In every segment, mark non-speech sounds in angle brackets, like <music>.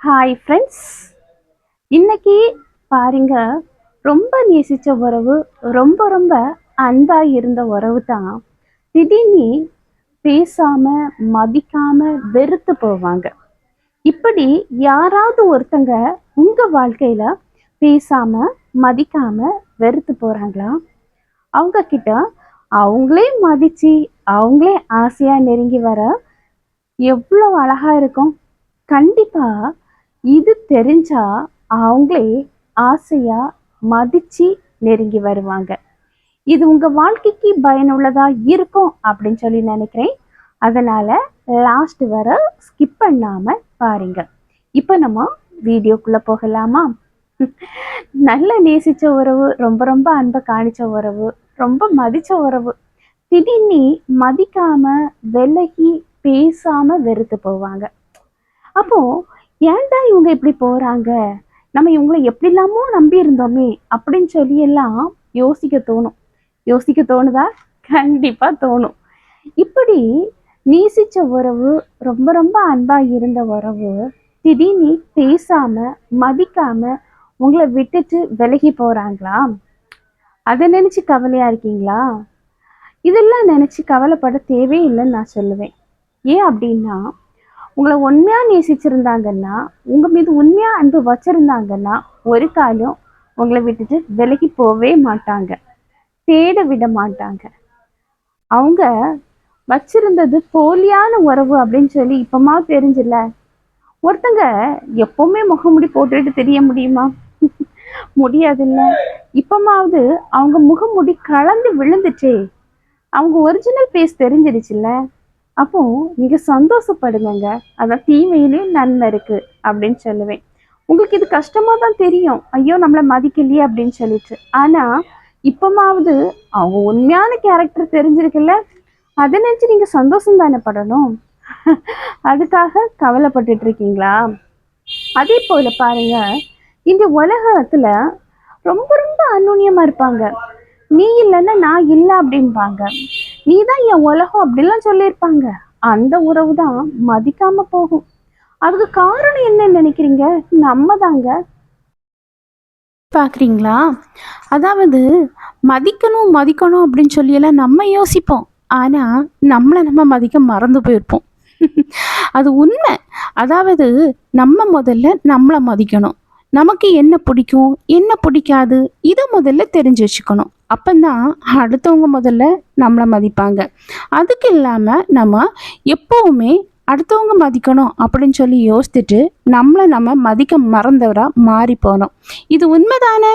Hi friends இன்னைக்கு பாருங்க ரொம்ப நேசித்த உறவு ரொம்ப ரொம்ப அன்பாக இருந்த உறவு தான். திடீர்னு பேசாமல் மதிக்காமல் வெறுத்து போவாங்க. இப்படி யாராவது ஒருத்தங்க உங்கள் வாழ்க்கையில் பேசாமல் மதிக்காமல் வெறுத்து போகிறாங்களா அவங்கக்கிட்ட அவங்களே மதித்து அவங்களே ஆசையாக நெருங்கி வர எவ்வளோ அழகா இருக்கும். கண்டிப்பாக இது தெரிஞ்சா அவங்களே ஆசையா மதிச்சு நெருங்கி வருவாங்க. இது உங்க வாழ்க்கைக்கு பயனுள்ளதா இருக்கும் அப்படின்னு சொல்லி நினைக்கிறேன். அதனால லாஸ்ட் வர ஸ்கிப் பண்ணாம பாருங்க. இப்போ நம்ம வீடியோக்குள்ள போகலாமா? நல்ல நேசிச்ச உறவு ரொம்ப ரொம்ப அன்பை காணிச்ச உறவு ரொம்ப மதிச்ச உறவு. திடீர்னு மதிக்காம விலகி பேசாம வெறுத்து போவாங்க. அப்போ ஏன்டா இவங்க இப்படி போறாங்க? நம்ம இவங்களை எப்படிலாமோ நம்பி இருந்தோமே அப்படின்னு சொல்லி எல்லாம் யோசிக்க தோணும். யோசிக்க தோணுதா? கண்டிப்பா தோணும். இப்படி நேசிச்ச உறவு ரொம்ப ரொம்ப அன்பா இருந்த உறவு திடீர்னு பேசாம மதிக்காம உங்களை விட்டுட்டு விலகி போறாங்களா? அதை நினைச்சு கவலையா இருக்கீங்களா? இதெல்லாம் நினைச்சு கவலைப்பட தேவையில்லைன்னு நான் சொல்லுவேன். ஏன் அப்படின்னா உங்களை உண்மையாக நேசிச்சிருந்தாங்கன்னா உங்கள் மீது உண்மையாக அன்பு வச்சுருந்தாங்கன்னா ஒரு காலம் உங்களை விட்டுட்டு விலகி போவே மாட்டாங்க. தேட விட மாட்டாங்க. அவங்க வச்சிருந்தது போலியான உறவு அப்படின்னு சொல்லி இப்போமா தெரிஞ்சில்ல ஒருத்தங்க எப்பவுமே முகமுடி போட்டுட்டு தெரிய முடியுமா? முடியாதுல்ல. இப்பமாவது அவங்க முகமுடி கலந்து விழுந்துச்சே அவங்க ஒரிஜினல் பேஸ் தெரிஞ்சிருச்சுல்ல. அப்போ நீங்க சந்தோஷப்படுங்க அதான் தீமையிலேயும் நன்மை இருக்கு அப்படின்னு சொல்லுவேன். உங்களுக்கு இது கஷ்டமா தான் தெரியும். ஐயோ நம்மளை மதிக்கலையே அப்படின்னு சொல்லிட்டு. ஆனா இப்பமாவது அவங்க உண்மையான கேரக்டர் தெரிஞ்சிருக்குல்ல அதை நினைச்சு நீங்க சந்தோஷம் தானே படணும்? அதுக்காக கவலைப்பட்டுட்டு இருக்கீங்களா? அதே போல பாருங்க இந்த உலகத்துல ரொம்ப ரொம்ப அந்நுண்ணியமா இருப்பாங்க. நீ இல்லைன்னா நான் இல்லை அப்படிம்பாங்க. நீ தான் என் உலகம் அப்படிலாம் சொல்லியிருப்பாங்க. அந்த உறவு தான் மதிக்காம போகும். அதுக்கு காரணம் என்னன்னு நினைக்கிறீங்க? நம்ம தாங்க பார்க்குறீங்களா அதாவது மதிக்கணும் மதிக்கணும் அப்படின்னு சொல்லியெல்லாம் நம்ம யோசிப்போம். ஆனால் நம்மளை நம்ம மதிக்க மறந்து போயிருப்போம். <laughs> அது உண்மை. அதாவது நம்ம முதல்ல நம்மளை மதிக்கணும். நமக்கு என்ன பிடிக்கும் என்ன பிடிக்காது இதை முதல்ல தெரிஞ்சு வச்சுக்கணும். அப்போந்தான் அடுத்தவங்க முதல்ல நம்மளை மதிப்பாங்க. அதுக்கு இல்லாமல் நம்ம எப்போவுமே அடுத்தவங்க மதிக்கணும் அப்படின்னு சொல்லி யோசித்துட்டு நம்மளை நம்ம மதிக்க மறந்தவராக மாறி போனோம் இது உண்மைதானே?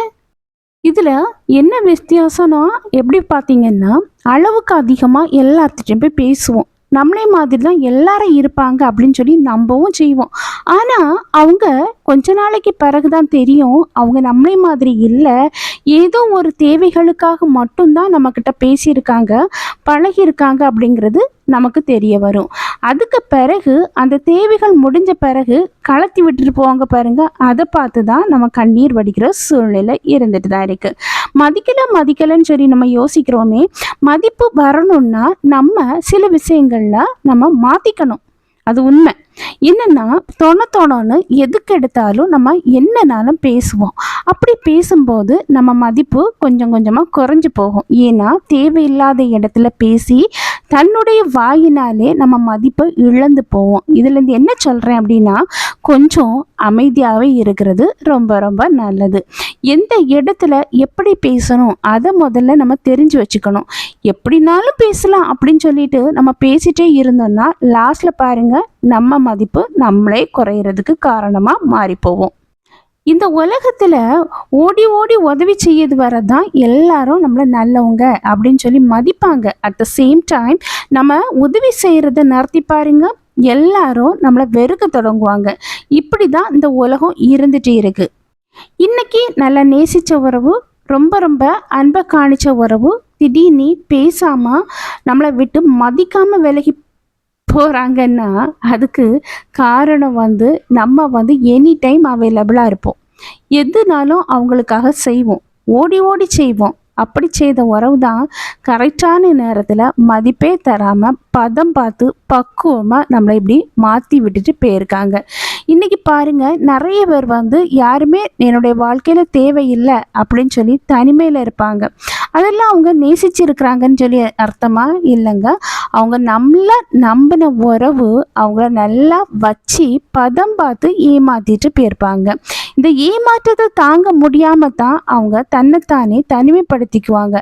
இதில் என்ன வித்தியாசம்னா எப்படி பார்த்தீங்கன்னா அளவுக்கு அதிகமாக எல்லாத்துட்டையும் போய் பேசுவோம். நம்மளே மாதிரி தான் எல்லாரும் இருப்பாங்க அப்படின்னு சொல்லி நம்பவும் செய்வோம். ஆனால் அவங்க கொஞ்ச நாளைக்கு பிறகு தான் தெரியும். அவங்க நம்மளே மாதிரி இல்லை. ஏதோ ஒரு தேவைகளுக்காக மட்டும்தான் நம்மக்கிட்ட பேசியிருக்காங்க பழகியிருக்காங்க அப்படிங்கிறது நமக்கு தெரிய வரும். அதுக்கு பிறகு அந்த தேவைகள் முடிஞ்ச பிறகு கலத்தி விட்டுட்டு போவாங்க பாருங்க அதை பார்த்து தான் நம்ம கண்ணீர் வடிக்கிற சூழ்நிலை இருந்துட்டு தான் இருக்கு. மதிக்கல மதிக்கலன்னு சொல்லி நம்ம யோசிக்கிறோமே மதிப்பு வரணும்னா நம்ம சில விஷயங்கள்ல நம்ம மாத்திக்கணும். அது உண்மை. என்னன்னா தொண தொணன்னு எதுக்கு எடுத்தாலும் நம்ம என்னனாலும் பேசுவோம். அப்படி பேசும்போது நம்ம மதிப்பு கொஞ்சம் கொஞ்சமாக குறைஞ்சு போகும். ஏன்னா தேவையில்லாத இடத்துல பேசி தன்னுடைய வாயினாலே நம்ம மதிப்பை இழந்து போவோம். இதுலேருந்து என்ன சொல்கிறேன் அப்படின்னா கொஞ்சம் அமைதியாகவே இருக்கிறது ரொம்ப ரொம்ப நல்லது. எந்த இடத்துல எப்படி பேசணும் அதை முதல்ல நம்ம தெரிஞ்சு வச்சுக்கணும். எப்படினாலும் பேசலாம் அப்படின்னு சொல்லிட்டு நம்ம பேசிட்டே இருந்தோம்னா லாஸ்ட்டில் பாருங்கள் நம்ம மதிப்பு நம்மளே குறையிறதுக்கு காரணமாக மாறி போவோம் இந்த உலகத்தில் ஓடி ஓடி உதவி செய்யது வரதான் எல்லாரும் நம்மளை நல்லவங்க அப்படின்னு சொல்லி மதிப்பாங்க. அட் த சேம் டைம் நம்ம உதவி செய்கிறத நடத்தி பாருங்க. எல்லாரும் நம்மளை வெறுக்க தொடங்குவாங்க. இப்படி தான் இந்த உலகம் இருந்துட்டு இருக்கு. இன்னைக்கு நல்லா நேசித்த உறவு ரொம்ப ரொம்ப அன்பை காணிச்ச உறவு திடீர்னு பேசாமல் நம்மளை விட்டு மதிக்காமல் விலகி போகிறாங்கன்னா அதுக்கு காரணம் வந்து நம்ம வந்து எனி டைம் அவைலபிளாக இருப்போம். எதுனாலும் அவங்களுக்காக செய்வோம். ஓடி ஓடி செய்வோம். அப்படி செய்த உறவு தான் கரெக்டான நேரத்தில் மதிப்பே தராமல் பதம் பார்த்து பக்குவமாக நம்மளை இப்படி மாற்றி விட்டுட்டு போயிருக்காங்க. இன்னைக்கு பாருங்க நிறைய பேர் வந்து யாருமே என்னுடைய வாழ்க்கையில் தேவையில்லை அப்படின்னு சொல்லி தனிமையில் இருப்பாங்க. அதெல்லாம் அவங்க நேசிச்சிருக்கிறாங்கன்னு சொல்லி அர்த்தமா? இல்லைங்க. அவங்க நம்மள நம்பின உறவு அவங்கள நல்லா வச்சு பதம் பார்த்து ஏமாத்திட்டு போயிருப்பாங்க. இந்த ஏமாற்றத்தை தாங்க முடியாமல் தான் அவங்க தன்னைத்தானே தனிமைப்படுத்திக்குவாங்க.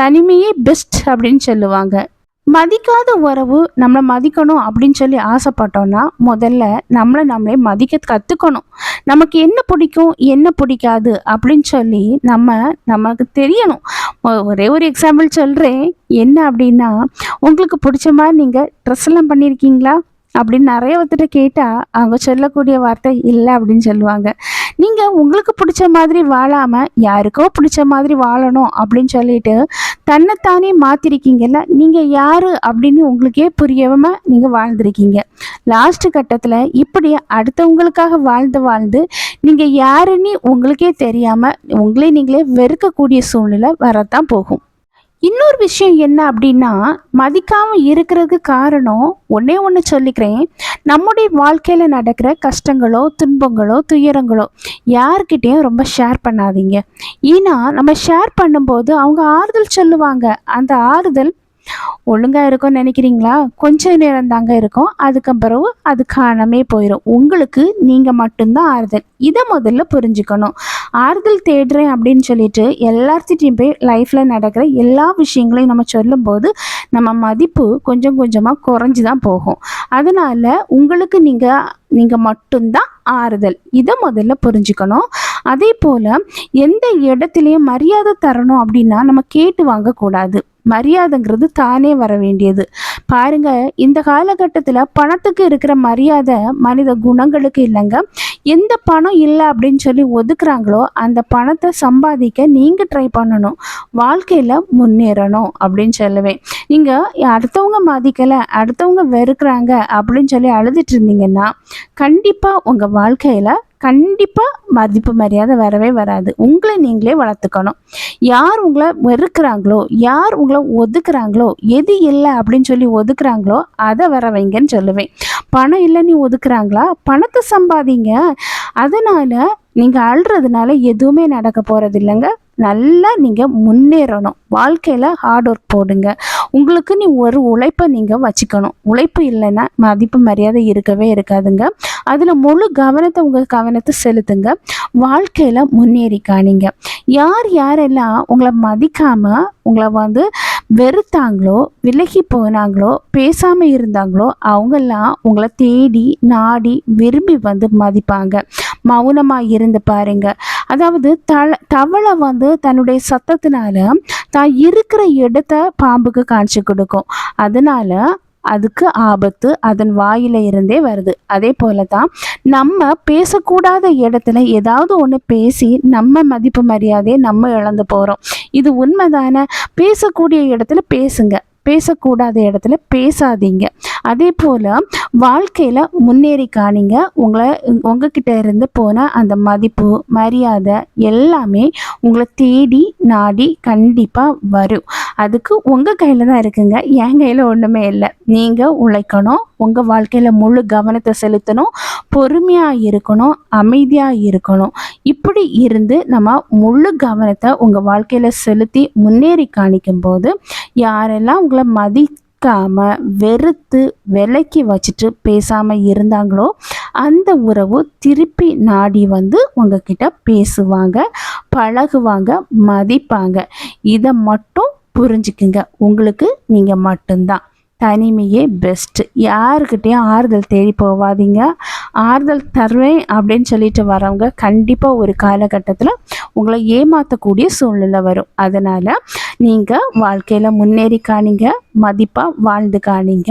தனிமையே பெஸ்ட் அப்படின்னு சொல்லுவாங்க. மதிக்காத உறவு நம்மளை மதிக்கணும் அப்படின்னு சொல்லி ஆசைப்பட்டோம்னா முதல்ல நம்மளை நம்மளே மதிக்க கற்றுக்கணும் நமக்கு என்ன பிடிக்கும் என்ன பிடிக்காது அப்படின்னு சொல்லி நம்ம நமக்கு தெரியணும். ஒரே ஒரு எக்ஸாம்பிள் சொல்கிறேன் என்ன அப்படின்னா உங்களுக்கு பிடிச்ச மாதிரி நீங்கள் ட்ரெஸ் எல்லாம் பண்ணியிருக்கீங்களா அப்படின்னு நிறைய ஒருத்தர் கேட்டால் அவங்க சொல்லக்கூடிய வார்த்தை இல்லை அப்படின்னு சொல்லுவாங்க. நீங்கள் உங்களுக்கு பிடிச்ச மாதிரி வாழாமல் யாருக்கோ பிடிச்ச மாதிரி வாழணும் அப்படின்னு சொல்லிட்டு தன்னைத்தானே மாற்றிருக்கீங்கல்ல நீங்கள் யார் அப்படின்னு உங்களுக்கே புரியாமல் நீங்கள் வாழ்ந்துருக்கீங்க. லாஸ்ட் கட்டத்தில் இப்படி அடுத்தவங்களுக்காக வாழ்ந்து வாழ்ந்து நீங்கள் யாருன்னு உங்களுக்கே தெரியாமல் உங்களே நீங்களே வெறுக்கக்கூடிய சூழ்நிலை வரத்தான் போகும். இன்னொரு விஷயம் என்ன அப்படின்னா மதிக்காமல் இருக்கிறதுக்கு காரணம் ஒன்னே ஒன்று சொல்லிக்கிறேன். நம்முடைய வாழ்க்கையில் நடக்கிற கஷ்டங்களோ துன்பங்களோ துயரங்களோ யாருக்கிட்டேயும் ரொம்ப ஷேர் பண்ணாதீங்க. ஏன்னா நம்ம ஷேர் பண்ணும்போது அவங்க ஆறுதல் சொல்லுவாங்க. அந்த ஆறுதல் ஒழுங்கா இருக்கும்னு நினைக்கிறீங்களா? கொஞ்ச நேரம் தாங்க இருக்கும். அதுக்கப்புறம் அது காணாமே போயிடும் உங்களுக்கு நீங்கள் மட்டும்தான் ஆறுதல். இதை முதல்ல புரிஞ்சுக்கணும். ஆறுதல் தேடுறேன் அப்படின்னு சொல்லிட்டு எல்லார்த்திட்டையும் போய் லைஃப்ல நடக்கிற எல்லா விஷயங்களையும் நம்ம சொல்லும்போது நம்ம மதிப்பு கொஞ்சம் கொஞ்சமா குறைஞ்சு தான் போகும். அதனால உங்களுக்கு நீங்கள் நீங்கள் மட்டும்தான் ஆறுதல். இதை முதல்ல புரிஞ்சுக்கணும். அதே போல எந்த இடத்துலையும் மரியாதை தரணும் அப்படின்னா நம்ம கேட்டு வாங்கக்கூடாது. மரியாதைங்கிறது தானே வர வேண்டியது. பாருங்க இந்த காலகட்டத்தில் பணத்துக்கு இருக்கிற மரியாதை மனித குணங்களுக்கு இல்லைங்க. எந்த பணம் இல்லை அப்படின்னு சொல்லி ஒதுக்குறாங்களோ அந்த பணத்தை சம்பாதிக்க நீங்கள் ட்ரை பண்ணணும். வாழ்க்கையில் முன்னேறணும் அப்படின்னு சொல்லுவேன். நீங்கள் அடுத்தவங்க மதிக்கலை அடுத்தவங்க வெறுக்கிறாங்க அப்படின்னு சொல்லி அழுதுட்டு இருந்தீங்கன்னா கண்டிப்பாக உங்கள் வாழ்க்கையில் கண்டிப்பாக மதிப்பு மரியாதை வரவே வராது. உங்களை நீங்களே வளர்த்துக்கணும். யார் உங்களை வெறுக்கிறாங்களோ யார் உங்களை ஒதுக்குறாங்களோ எது இல்லை அப்படின்னு சொல்லி ஒதுக்குறாங்களோ அதை வர வைங்கன்னு சொல்லுவேன். பணம் இல்லை நீ ஒதுக்குறாங்களா? பணத்தை சம்பாதிங்க. அதனால நீங்கள் அழுறதுனால எதுவுமே நடக்க போகிறது இல்லைங்க. நல்லா நீங்கள் முன்னேறணும். வாழ்க்கையில் ஹார்ட் ஒர்க் போடுங்க. உங்களுக்கு நீ ஒரு உழைப்பை நீங்கள் வச்சுக்கணும். உழைப்பு இல்லைன்னா மதிப்பு மரியாதை இருக்கவே இருக்காதுங்க. அதில் முழு கவனத்தை உங்கள் கவனத்தை செலுத்துங்க. வாழ்க்கையில் முன்னேறி காணிங்க யார் யாரெல்லாம் உங்களை மதிக்காமல் உங்களை வந்து வெறுத்தாங்களோ விலகி போனாங்களோ பேசாமல் இருந்தாங்களோ அவங்கெல்லாம் உங்களை தேடி நாடி விரும்பி வந்து மதிப்பாங்க. மௌனமாக இருந்து பாருங்க. அதாவது தள தவளை வந்து தன்னுடைய சத்தத்தினால தான் இருக்கிற இடத்த பாம்புக்கு காமிச்சு கொடுக்கும். அதனால அதுக்கு ஆபத்து அதன் வாயில இருந்தே வருது. அதே போல தான் நம்ம பேசக்கூடாத இடத்துல ஏதாவது ஒன்று பேசி நம்ம மதிப்பு மரியாதையை நம்ம இழந்து போகிறோம் இது உண்மைதானே? பேசக்கூடிய இடத்துல பேசுங்க. பேசக்கூடாத இடத்துல பேசாதீங்க. அதே போல் வாழ்க்கையில் முன்னேறி காணிங்க. உங்களை உங்ககிட்ட இருந்து போன அந்த மதிப்பு மரியாதை எல்லாமே உங்களை தேடி நாடி கண்டிப்பாக வரும். அதுக்கு உங்கள் கையில் தான் இருக்குங்க. என் கையில் ஒன்றுமே இல்லை. நீங்கள் உழைக்கணும். உங்கள் வாழ்க்கையில் முழு கவனத்தை செலுத்தணும். பொறுமையாக இருக்கணும். அமைதியாக இருக்கணும். இப்படி இருந்து நம்ம முழு கவனத்தை உங்கள் வாழ்க்கையில் செலுத்தி முன்னேறி காணிக்கும் போது யாரெல்லாம் உங்களை மதிக்காம வெறுத்து விலக்கி வச்சுட்டு பேசாமல் இருந்தாங்களோ அந்த உறவு திருப்பி நாடி வந்து உங்ககிட்ட பேசுவாங்க பழகுவாங்க மதிப்பாங்க. இதை மட்டும் புரிஞ்சுக்குங்க. உங்களுக்கு நீங்கள் மட்டும்தான். தனிமையே பெஸ்ட்டு யாருக்கிட்டேயும் ஆறுதல் தேடி போகாதீங்க ஆறுதல் தருவேன் அப்படின்னு சொல்லிட்டு வரவங்க கண்டிப்பாக ஒரு காலகட்டத்தில் உங்களை ஏமாற்றக்கூடிய சூழ்நிலை வரும். அதனால் நீங்கள் வாழ்க்கையில் முன்னேறி காணிங்க. மதிப்பாக வாழ்ந்து காணிங்க.